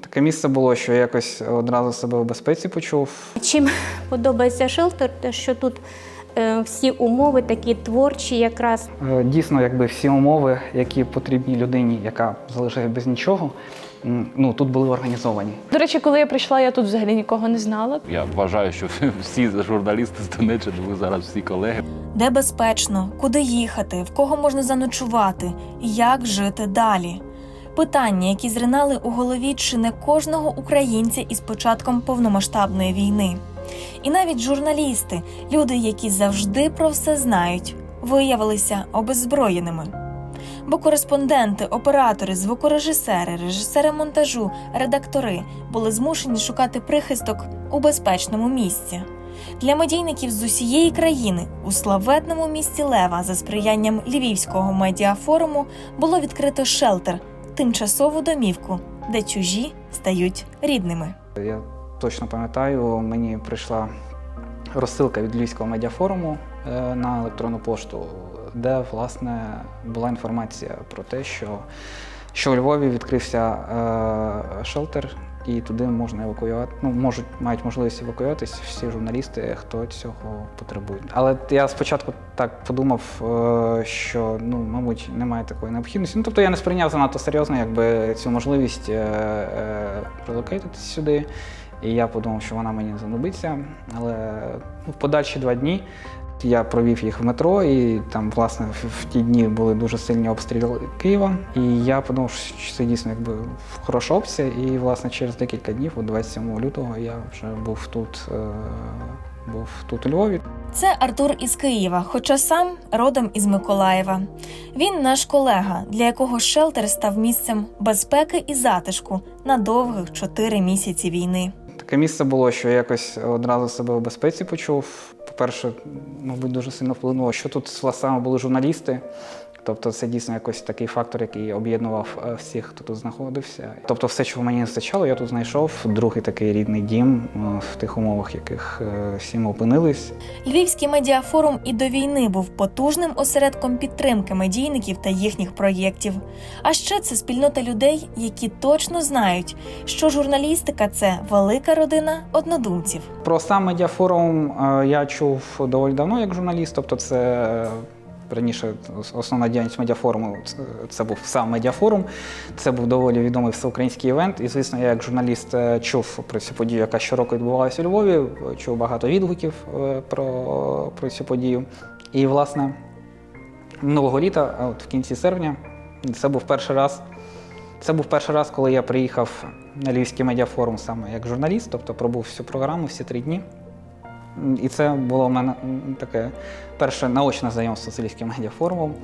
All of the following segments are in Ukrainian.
Таке місце було, що я якось одразу себе в безпеці почув. Чим подобається шелтер, те, що тут е, всі умови такі творчі, якраз Е, Дійсно, якби всі умови, які потрібні людині, яка залишає без нічого, ну тут були організовані. До речі, коли я прийшла, я тут взагалі нікого не знала. Я вважаю, що всі журналісти з Донеччини, ви зараз всі колеги. Де безпечно, куди їхати, в кого можна заночувати, як жити далі. Питання, які зринали у голові чи не кожного українця із початком повномасштабної війни. І навіть журналісти, люди, які завжди про все знають, виявилися обеззброєними. Бо кореспонденти, оператори, звукорежисери, режисери монтажу, редактори були змушені шукати прихисток у безпечному місці. Для медійників з усієї країни у славетному місті Лева за сприянням Львівського медіафоруму було відкрито шелтер тимчасову домівку, де чужі стають рідними. Я точно пам'ятаю, мені прийшла розсилка від Львівського медіафоруму е, на електронну пошту, де власне була інформація про те, що, що у Львові відкрився е, шелтер, і туди можна евакуювати. Ну, можуть мають можливість евакуюватися всі журналісти, хто цього потребує. Але я спочатку так подумав, е, що ну, мабуть, немає такої необхідності. Ну, тобто я не сприйняв занадто серйозно якби, цю можливість е, е, релокейтитися сюди. І я подумав, що вона мені знадобиться. Але ну, в подальші два дні я провів їх в метро, і там, власне, в, ті дні були дуже сильні обстріли Києва. І я подумав, що це дійсно якби хороша опція. І, власне, через декілька днів, о 27 лютого, я вже був тут, е, був тут у Львові. Це Артур із Києва, хоча сам родом із Миколаєва. Він наш колега, для якого шелтер став місцем безпеки і затишку на довгих чотири місяці війни. Таке місце було, що я якось одразу себе в безпеці почув. По-перше, мабуть, дуже сильно вплинуло, що тут саме були журналісти. Тобто це дійсно якось такий фактор, який об'єднував е, всіх, хто тут знаходився. Тобто, все, чого мені не вистачало, я тут знайшов другий такий рідний дім е, в тих умовах, в яких е, всі ми опинились. Львівський медіафорум і до війни був потужним осередком підтримки медійників та їхніх проєктів. А ще це спільнота людей, які точно знають, що журналістика це велика родина однодумців. Про сам медіафорум я чув доволі давно як журналіст. Тобто, це раніше основна діяльність медіафоруму це, був сам медіафорум. Це був доволі відомий всеукраїнський івент. І, звісно, я як журналіст е, чув про цю подію, яка щороку відбувалася у Львові, чув багато відгуків е, про, про цю подію. І, власне, минулого літа, от в кінці серпня, це був перший раз. Це був перший раз, коли я приїхав на Львівський медіафорум саме як журналіст, тобто пробув всю програму, всі три дні. І це було в мене таке перше наочне знайомство з Львівським медіафорумом.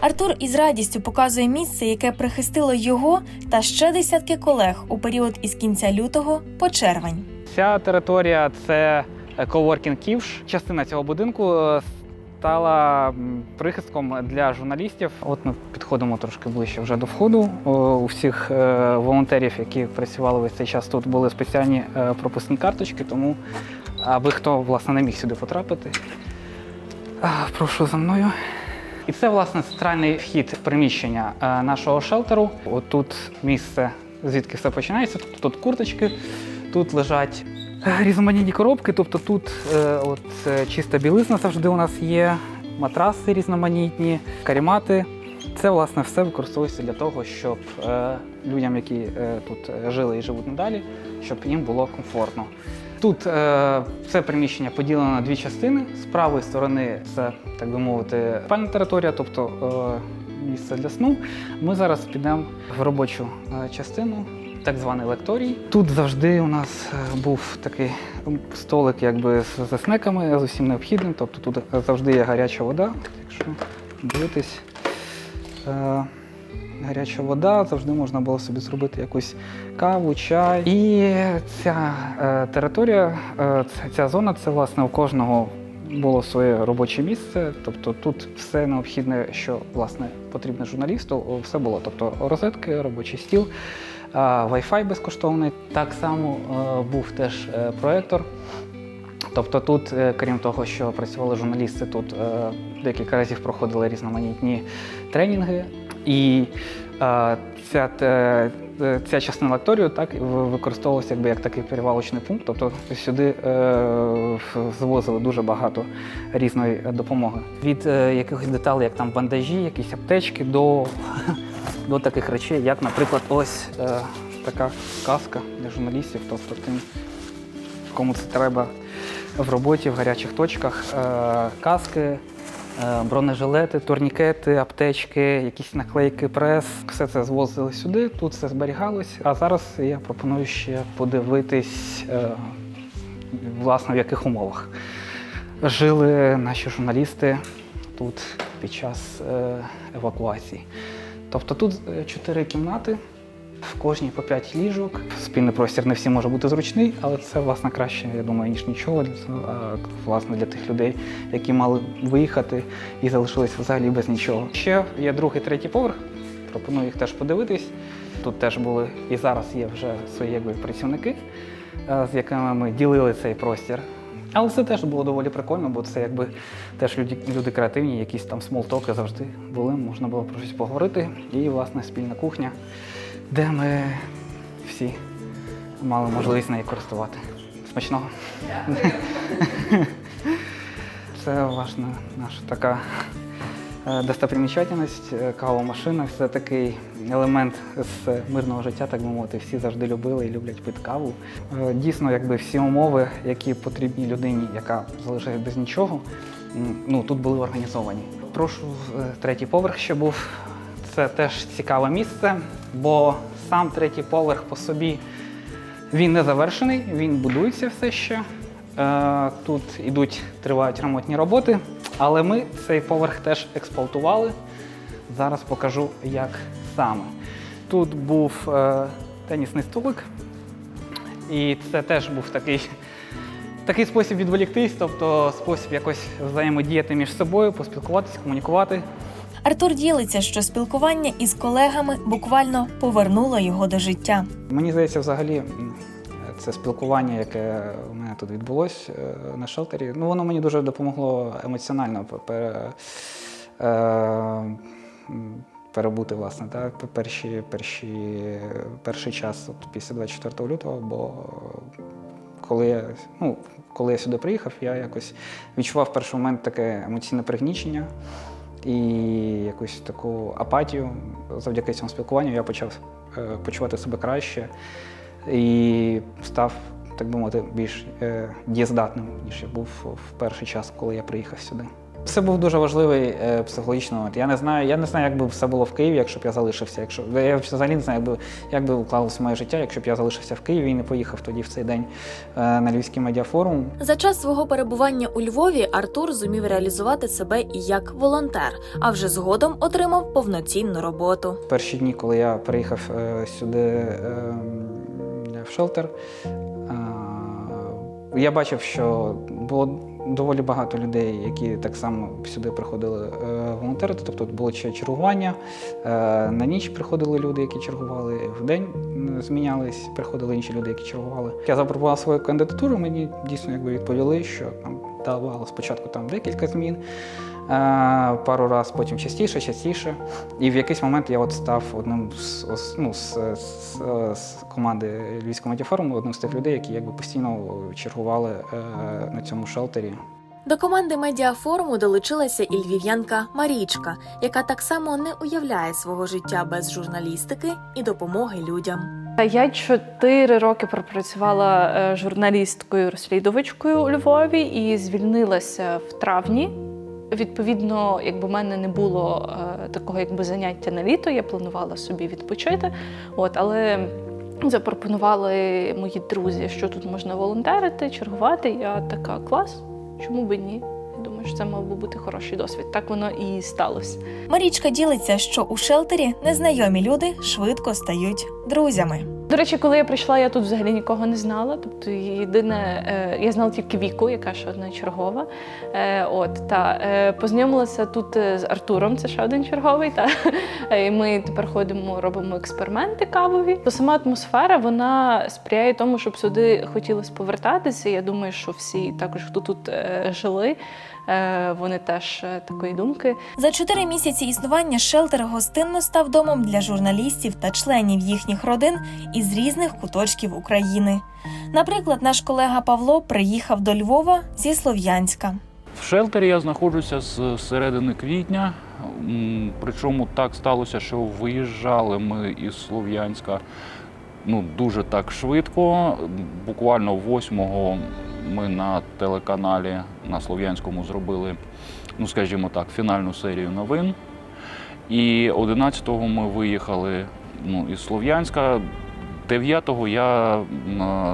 Артур із радістю показує місце, яке прихистило його та ще десятки колег у період із кінця лютого по червень. Ця територія це е, коворкінг Ківш. Частина цього будинку е, стала прихистком для журналістів. От ми підходимо трошки ближче вже до входу. У всіх е, волонтерів, які працювали весь цей час тут, були спеціальні е, пропускні карточки, тому аби хто власне не міг сюди потрапити. Прошу за мною. І це, власне, центральний вхід приміщення е, нашого шелтеру. Отут місце, звідки все починається. Тобто тут курточки, тут лежать е, різноманітні коробки. Тобто тут е, от, чиста білизна завжди у нас є, матраси різноманітні, карімати. Це, власне, все використовується для того, щоб людям, які тут жили і живуть надалі, щоб їм було комфортно. Тут е, це приміщення поділено на дві частини. З правої сторони це, так би мовити, спальна територія, тобто е, місце для сну. Ми зараз підемо в робочу е, частину, так званий лекторій. Тут завжди у нас е, був такий столик якби з, з снеками, з усім необхідним. Тобто тут завжди є гаряча вода, якщо дивитись. Е, гаряча вода, завжди можна було собі зробити якусь каву, чай. І ця е, територія, е, ця, зона, це власне у кожного було своє робоче місце. Тобто тут все необхідне, що власне потрібно журналісту, все було. Тобто розетки, робочий стіл, Wi-Fi безкоштовний. Так само е, був теж е, проектор. Тобто тут, е, крім того, що працювали журналісти, тут декілька разів проходили різноманітні тренінги. І е, ця, е, ця частина лекторію так використовувалася якби як такий перевалочний пункт. Тобто сюди е, звозили дуже багато різної допомоги. Від е, якихось деталей, як там бандажі, якісь аптечки, до, до таких речей, як, наприклад, ось е, така каска для журналістів, тобто тим, кому це треба в роботі, в гарячих точках, е, каски. Е, Бронежилети, турнікети, аптечки, якісь наклейки, прес. Все це звозили сюди, тут все зберігалось. А зараз я пропоную ще подивитись, е, власне, в яких умовах жили наші журналісти тут під час е, евакуації. Тобто тут чотири кімнати, в кожній по п'ять ліжок. Спільний простір не всі може бути зручний, але це власне краще, я думаю, ніж нічого. Власне для тих людей, які мали виїхати і залишилися взагалі без нічого. Ще є другий, третій поверх. Пропоную їх теж подивитись. Тут теж були і зараз є вже свої якби, працівники, е, з якими ми ділили цей простір. Але це теж було доволі прикольно, бо це якби теж люди, люди креативні, якісь там смолтоки завжди були, можна було про щось поговорити. І, власне, спільна кухня, де ми всі мали можливість нею користувати. Смачного. Це власне наша така е, достопримічательність, е, кавова. Це такий елемент з мирного життя, так би мовити. Всі завжди любили і люблять пити каву. Е, Дійсно, якби всі умови, які потрібні людині, яка залишає без нічого, ну тут були організовані. Прошу третій поверх, що був. Це теж цікаве місце, бо сам третій поверх по собі він не завершений, він будується все ще. Е, Тут ідуть, тривають ремонтні роботи, але ми цей поверх теж експлуатували. Зараз покажу, як саме. Тут був е, тенісний столик, і це теж був такий, такий спосіб відволіктись, тобто спосіб якось взаємодіяти між собою, поспілкуватися, комунікувати. Артур ділиться, що спілкування із колегами буквально повернуло його до життя. Мені здається, взагалі це спілкування, яке у мене тут відбулось е, на шелтері, ну воно мені дуже допомогло емоціонально пере, е, перебути власне, так, перші, перші, перший час от, після 24 лютого, бо коли я, ну, коли я сюди приїхав, я якось відчував в перший момент таке емоційне пригнічення і якусь таку апатію. Завдяки цьому спілкуванню я почав е, почувати себе краще і став, так би мовити, більш е, дієздатним, ніж я був в перший час, коли я приїхав сюди. Це був дуже важливий е, психологічний момент. Я не знаю, я не знаю, як би все було в Києві, якщо б я залишився. Якщо я взагалі не знаю, як би, як би уклалося моє життя, якщо б я залишився в Києві і не поїхав тоді в цей день е, на Львівський медіафорум. За час свого перебування у Львові Артур зумів реалізувати себе і як волонтер, а вже згодом отримав повноцінну роботу. Перші дні, коли я приїхав е, сюди е, в шелтер, е, я бачив, що було доволі багато людей, які так само сюди приходили е, волонтерити. Тобто було ще чергування. Е, на ніч приходили люди, які чергували, в день змінялись, приходили інші люди, які чергували. Я запропонував свою кандидатуру, мені дійсно якби відповіли, що там давало спочатку там декілька змін. Е, пару раз, потім частіше, частіше. І в якийсь момент я от став одним з, ну, з, з, з команди Львівського медіафоруму, одним з тих людей, які якби постійно чергували е, на цьому шелтері. До команди медіафоруму долучилася і львів'янка Марічка, яка так само не уявляє свого життя без журналістики і допомоги людям. Я чотири роки пропрацювала е, журналісткою розслідувачкою у Львові і звільнилася в травні. Відповідно, якби в мене не було е, такого якби заняття на літо, я планувала собі відпочити. От, але запропонували мої друзі, що тут можна волонтерити, чергувати. Я така клас, чому би ні? Думаю, що це мав би бути хороший досвід. Так воно і сталося. Марічка ділиться, що у шелтері незнайомі люди швидко стають друзями. До речі, коли я прийшла, я тут взагалі нікого не знала. Тобто, єдине, е, я знала тільки віку, яка ще одна чергова. Е, От та е, познайомилася тут з Артуром, це ще один черговий. Та і ми тепер ходимо, робимо експерименти кавові. То сама атмосфера вона сприяє тому, щоб сюди хотілося повертатися. Я думаю, що всі також, хто тут жили, вони теж е, такої думки. За чотири місяці існування шелтер гостинно став домом для журналістів та членів їхніх родин із різних куточків України. Наприклад, наш колега Павло приїхав до Львова зі Слов'янська. В шелтері я знаходжуся з середини квітня. Причому так сталося, що виїжджали ми із Слов'янська ну, дуже так швидко. Буквально 8-го ми на телеканалі на Слов'янському зробили, ну скажімо так, фінальну серію новин. І 11-го ми виїхали ну, із Слов'янська. 9-го я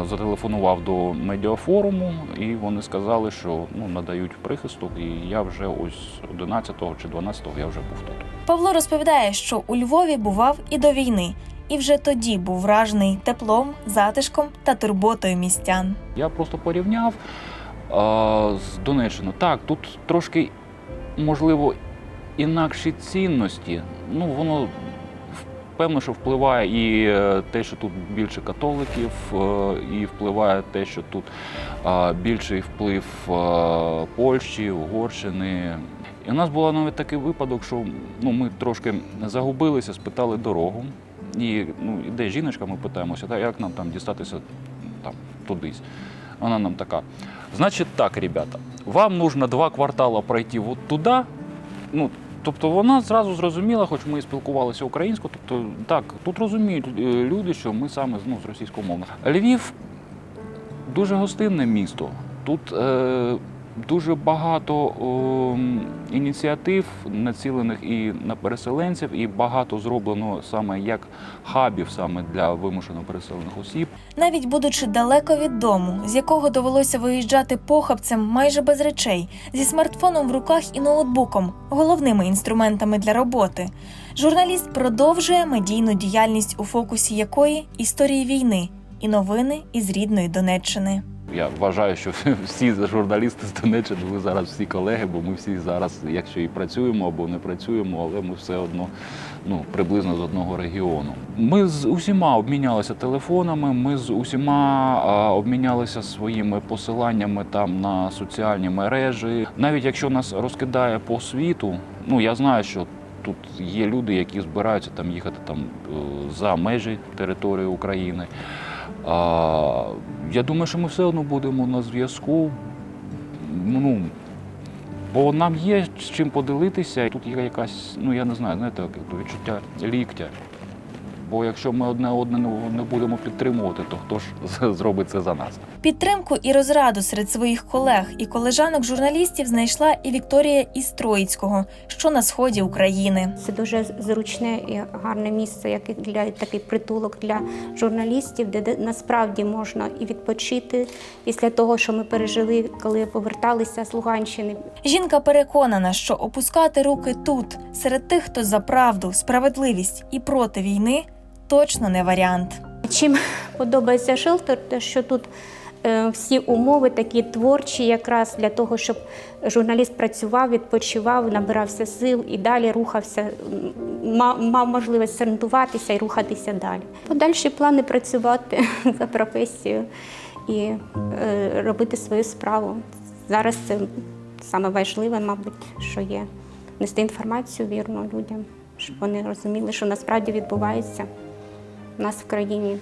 зателефонував до медіафоруму, і вони сказали, що ну, надають прихисток, і я вже ось 11-го чи 12-го я вже був тут. Павло розповідає, що у Львові бував і до війни, і вже тоді був вражений теплом, затишком та турботою містян. Я просто порівняв а, з Донеччиною. Так, тут трошки, можливо, інакші цінності. Ну, воно певно, що впливає і е, те, що тут більше католиків, е, і впливає те, що тут більший вплив е, Польщі, Угорщини. І у нас був навіть такий випадок, що ну, ми трошки загубилися, спитали дорогу. І ну, іде жіночка, ми питаємося, та як нам там дістатися там, тудись. Вона нам така. Значить так, ребята, вам нужно два квартала пройти от туди. Ну, тобто вона зразу зрозуміла, хоч ми і спілкувалися українською. Тобто, так, тут розуміють е, люди, що ми саме ну, з російськомовних. Львів дуже гостинне місто. Тут е, дуже багато ем, ініціатив, націлених і на переселенців, і багато зроблено саме як хабів саме для вимушено переселених осіб. Навіть будучи далеко від дому, з якого довелося виїжджати похабцем майже без речей, зі смартфоном в руках і ноутбуком, головними інструментами для роботи, журналіст продовжує медійну діяльність, у фокусі якої історії війни і новини із рідної Донеччини. Я вважаю, що всі журналісти з Донеччини, ви зараз всі колеги, бо ми всі зараз, якщо і працюємо або не працюємо, але ми все одно ну, приблизно з одного регіону. Ми з усіма обмінялися телефонами, ми з усіма а, обмінялися своїми посиланнями там на соціальні мережі. Навіть якщо нас розкидає по світу, ну я знаю, що. Тут є люди, які збираються там їхати там е, за межі території України. А, я думаю, що ми все одно будемо на зв'язку. Ну, бо нам є з чим поділитися. Тут є якась, ну я не знаю, знаєте, відчуття ліктя. Бо якщо ми одне одне не будемо підтримувати, то хто ж зробить це за нас? Підтримку і розраду серед своїх колег і колежанок журналістів знайшла і Вікторія із Троїцького, що на сході України. Це дуже зручне і гарне місце, як і для такий притулок для журналістів, де, насправді можна і відпочити після того, що ми пережили, коли поверталися з Луганщини. Жінка переконана, що опускати руки тут, серед тих, хто за правду, справедливість і проти війни, точно не варіант. Чим подобається шелтер, те, що тут всі умови такі творчі, якраз для того, щоб журналіст працював, відпочивав, набирався сил і далі рухався, мав, можливість зорієнтуватися і рухатися далі. Подальші плани працювати за професією і е, робити свою справу. Зараз це саме важливе, мабуть, що є нести інформацію вірно людям, щоб вони розуміли, що насправді відбувається нас в країні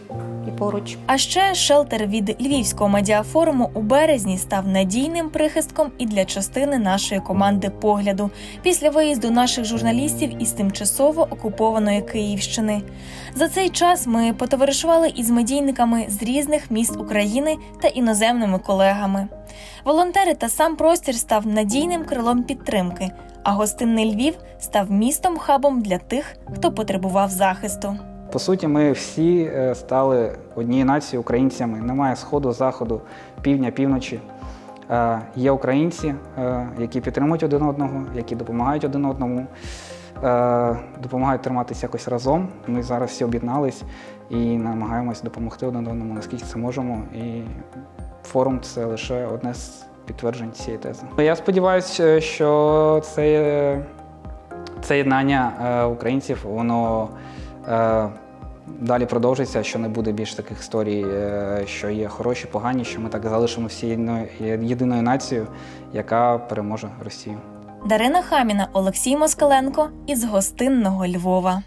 і поруч. А ще шелтер від Львівського медіафоруму у березні став надійним прихистком і для частини нашої команди погляду після виїзду наших журналістів із тимчасово окупованої Київщини. За цей час ми потоваришували із медійниками з різних міст України та іноземними колегами. Волонтери та сам простір став надійним крилом підтримки, а гостинний Львів став містом хабом для тих, хто потребував захисту. По суті, ми всі е, стали однією нацією українцями. Немає сходу, заходу, півдня, півночі. Е, Є українці, е, які підтримують один одного, які допомагають один одному, допомагають триматися якось разом. Ми зараз всі об'єднались і намагаємось допомогти один одному, наскільки це можемо. І форум це лише одне з підтверджень цієї тези. Я сподіваюся, що це, це єднання українців, воно далі продовжиться, що не буде більш таких історій, е, що є хороші, погані, що ми так залишимо всі єдиною нацією, яка переможе Росію. Дарина Хаміна, Олексій Москаленко із гостинного Львова.